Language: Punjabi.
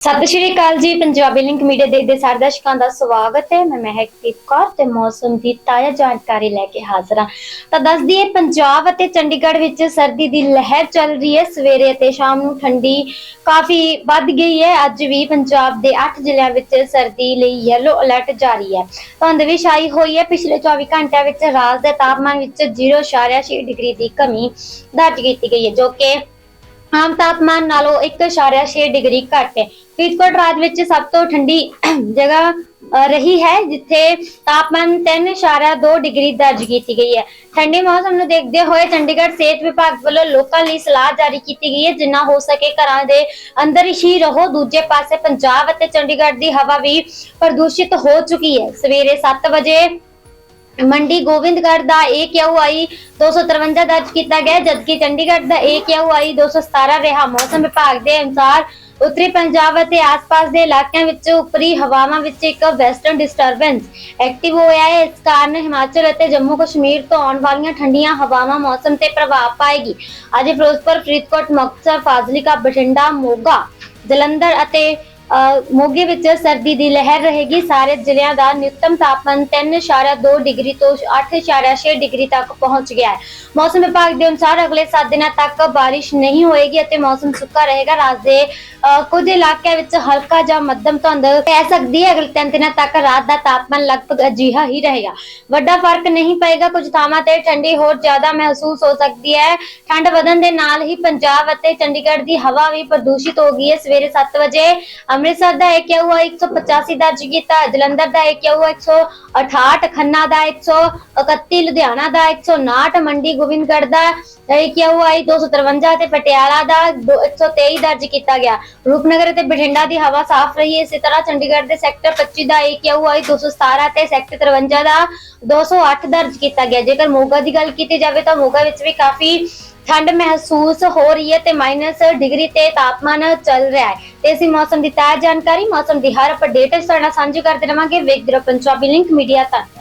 ਸਤਿ ਸ਼੍ਰੀ ਅਕਾਲ ਜੀ, ਪੰਜਾਬੀ ਲਿੰਕ ਮੀਡੀਆ ਦੇ ਸਾਰੇ ਦਰਸ਼ਕਾਂ ਦਾ ਸਵਾਗਤ ਹੈ। ਮੈਂ ਮਹਿਕਦੀਪ ਕੌਰ ਤੇ ਮੌਸਮ ਦੀ ਤਾਜ਼ਾ ਜਾਣਕਾਰੀ ਲੈ ਕੇ ਹਾਜ਼ਰ ਹਾਂ। ਤਾਂ ਦੱਸ ਦਈਏ, ਪੰਜਾਬ ਅਤੇ ਚੰਡੀਗੜ੍ਹ ਵਿੱਚ ਸਰਦੀ ਦੀ ਲਹਿਰ ਚੱਲ ਰਹੀ ਹੈ। ਸਵੇਰੇ ਅਤੇ ਸ਼ਾਮ ਨੂੰ ਠੰਡੀ ਕਾਫੀ ਵੱਧ ਗਈ ਹੈ। ਅੱਜ ਵੀ ਪੰਜਾਬ ਦੇ 8 ਜ਼ਿਲ੍ਹਿਆਂ ਵਿੱਚ ਸਰਦੀ ਲਈ ਯੈਲੋ ਅਲਰਟ ਜਾਰੀ ਹੈ। ਧੁੰਦ ਵੀ ਛਾਈ ਹੋਈ ਹੈ। ਪਿਛਲੇ 24 ਘੰਟਿਆਂ ਵਿੱਚ ਰਾਜ ਦੇ ਤਾਪਮਾਨ ਵਿੱਚ 0.6 ਡਿਗਰੀ ਦੀ ਕਮੀ ਦਰਜ ਕੀਤੀ ਗਈ ਹੈ, ਜੋ ਕਿ ਆਮ ਤਾਪਮਾਨ ਨਾਲੋਂ 1.6 ਡਿਗਰੀ ਘੱਟ ਹੈ। ਫਰੀਦਕੋਟ ਰਾਜ ਵਿੱਚ ਸਭ ਤੋਂ ਠੰਡੀ ਜਗ੍ਹਾ ਰਹੀ ਹੈ, ਜਿੱਥੇ ਤਾਪਮਾਨ 3.2 ਡਿਗਰੀ ਦਰਜ ਕੀਤੀ ਗਈ ਹੈ। ਠੰਡੇ ਮੌਸਮ ਨੂੰ ਦੇਖਦੇ ਹੋਏ ਚੰਡੀਗੜ੍ਹ ਸਿਹਤ ਵਿਭਾਗ ਵੱਲੋਂ ਲੋਕਾਂ ਲਈ ਸਲਾਹ ਜਾਰੀ ਕੀਤੀ ਗਈ ਹੈ, ਜਿੰਨਾ ਹੋ ਸਕੇ ਘਰਾਂ ਦੇ ਅੰਦਰ ਹੀ ਰਹੋ। ਦੂਜੇ ਪਾਸੇ ਪੰਜਾਬ ਅਤੇ ਚੰਡੀਗੜ੍ਹ ਦੀ ਹਵਾ ਵੀ ਪ੍ਰਦੂਸ਼ਿਤ ਹੋ ਚੁੱਕੀ ਹੈ। ਸਵੇਰੇ 7 ਵਜੇ ਮੰਡੀ ਗੋਬਿੰਦਗੜ੍ਹ ਦਾ AQI 253 ਦਰਜ ਕੀਤਾ ਗਿਆ, ਜਦਕਿ ਚੰਡੀਗੜ੍ਹ ਦਾ AQI 217 ਰਿਹਾ ਮੌਸਮ ਵਿਭਾਗ ਦੇ ਅਨੁਸਾਰ ਉੱਤਰੀ ਪੰਜਾਬ ਅਤੇ ਆਸ-ਪਾਸ ਦੇ ਇਲਾਕਿਆਂ ਵਿੱਚ ਉੱਪਰੀ ਹਵਾਵਾਂ ਵਿੱਚ ਇੱਕ ਵੈਸਟਰਨ ਡਿਸਟਰਬੈਂਸ ਐਕਟਿਵ ਹੋਇਆ ਹੈ। ਇਸ ਕਾਰਨ ਹਿਮਾਚਲ ਅਤੇ ਜੰਮੂ ਕਸ਼ਮੀਰ ਤੋਂ ਆਉਣ ਵਾਲੀਆਂ ਠੰਡੀਆਂ ਹਵਾਵਾਂ ਮੌਸਮ ਤੇ ਪ੍ਰਭਾਵ ਪਾਏਗੀ। ਅੱਜ ਫਿਰੋਜ਼ਪੁਰ, ਫਰੀਦਕੋਟ, ਮੁਕਤਸਰ, ਫਾਜ਼ਿਲਕਾ, ਬਠਿੰਡਾ, ਮੋਗਾ, ਜਲੰਧਰ ਅਤੇ ਮੋਗੇ ਵਿੱਚ ਸਰਦੀ ਦੀ ਲਹਿਰ ਰਹੇਗੀ। ਸਾਰੇ ਜ਼ਿਲ੍ਹਿਆਂ ਦਾ ਨਿਊਨਤਮ ਤਾਪਮਾਨ 3.2 ਡਿਗਰੀ ਤੋਂ 8.6 ਡਿਗਰੀ ਤੱਕ ਪਹੁੰਚ ਗਿਆ ਹੈ। ਮੌਸਮ ਵਿਭਾਗ ਦੇ ਅਨੁਸਾਰ ਅਗਲੇ 7 ਦਿਨਾਂ ਤੱਕ ਬਾਰਿਸ਼ ਨਹੀਂ ਹੋਏਗੀ ਅਤੇ ਮੌਸਮ ਸੁੱਕਾ ਰਹੇਗਾ। ਰਾਜ ਦੇ ਕੁਝ ਇਲਾਕਿਆਂ ਵਿੱਚ ਹਲਕਾ ਜਾਂ ਮੱਧਮ ਧੁੰਦ ਪੈ ਸਕਦੀ ਹੈ। ਅਗਲੇ 3 ਦਿਨਾਂ ਤੱਕ ਰਾਤ ਦਾ ਤਾਪਮਾਨ ਲਗਭਗ ਅਜਿਹਾ ਹੀ ਰਹੇਗਾ। ਵੱਡਾ ਫ਼ਰਕ ਨਹੀਂ ਪਏਗਾ। ਕੁਝ ਥਾਵਾਂ ਤੇ ਠੰਡੀ ਹੋਰ ਜ਼ਿਆਦਾ ਮਹਿਸੂਸ ਹੋ ਸਕਦੀ ਹੈ। ਠੰਡ ਵਧਣ ਦੇ ਨਾਲ ਹੀ ਪੰਜਾਬ ਅਤੇ ਚੰਡੀਗੜ੍ਹ ਦੀ ਹਵਾ ਵੀ ਪ੍ਰਦੂਸ਼ਿਤ ਹੋ ਗਈ ਹੈ। ਸਵੇਰੇ 7 ਵਜੇ ਅੰਮ੍ਰਿਤਸਰ ਦਾ AQI 185 ਦਰਜ ਕੀਤਾ ਜਲੰਧਰ ਦਾ AQI 168 ਖੰਨਾ ਦਾ 131 ਲੁਧਿਆਣਾ ਦਾ 159 ਮੰਡੀ ਗੋਬਿੰਦਗੜ੍ਹ ਦਾ AQI 253 ਤੇ ਪਟਿਆਲਾ ਦਾ 123 ਦਰਜ ਕੀਤਾ ਗਿਆ। ਰੂਪਨਗਰ ਤੇ ਬਠਿੰਡਾ ਦੀ ਹਵਾ ਸਾਫ਼ ਰਹੀ ਹੈ, ਇਸੇ ਤਰ੍ਹਾਂ ਚੰਡੀਗੜ੍ਹ ਦੇ ਸੈਕਟਰ 25 ਦਾ AQI 217 ਤੇ ਸੈਕਟਰ 53 ਦਾ 208 ਦਰਜ ਕੀਤਾ ਗਿਆ। ਜੇਕਰ ਮੋਗਾ ਦੀ ਗੱਲ ਕੀਤੀ ਜਾਵੇ ਤਾਂ ਮੋਗਾ ਵਿੱਚ ਵੀ ਕਾਫੀ ਠੰਡ ਮਹਿਸੂਸ ਹੋ ਰਹੀ ਹੈ ਤੇ ਮਾਈਨਸ ਡਿਗਰੀ ਤੇ ਤਾਪਮਾਨ ਚੱਲ ਰਿਹਾ ਹੈ। ਤੇ ਅਸੀਂ ਮੌਸਮ ਦੀ ਤਾਜ਼ਾ ਜਾਣਕਾਰੀ, ਮੌਸਮ ਦੀ ਹਰ ਅਪਡੇਟ ਤੁਹਾਡੇ ਨਾਲ ਸਾਂਝੀ ਕਰਦੇ ਰਵਾਂਗੇ। ਵੇਖਦੇ ਰਹੋ ਪੰਜਾਬੀ ਲਿੰਕ ਮੀਡੀਆ ਤੱਕ।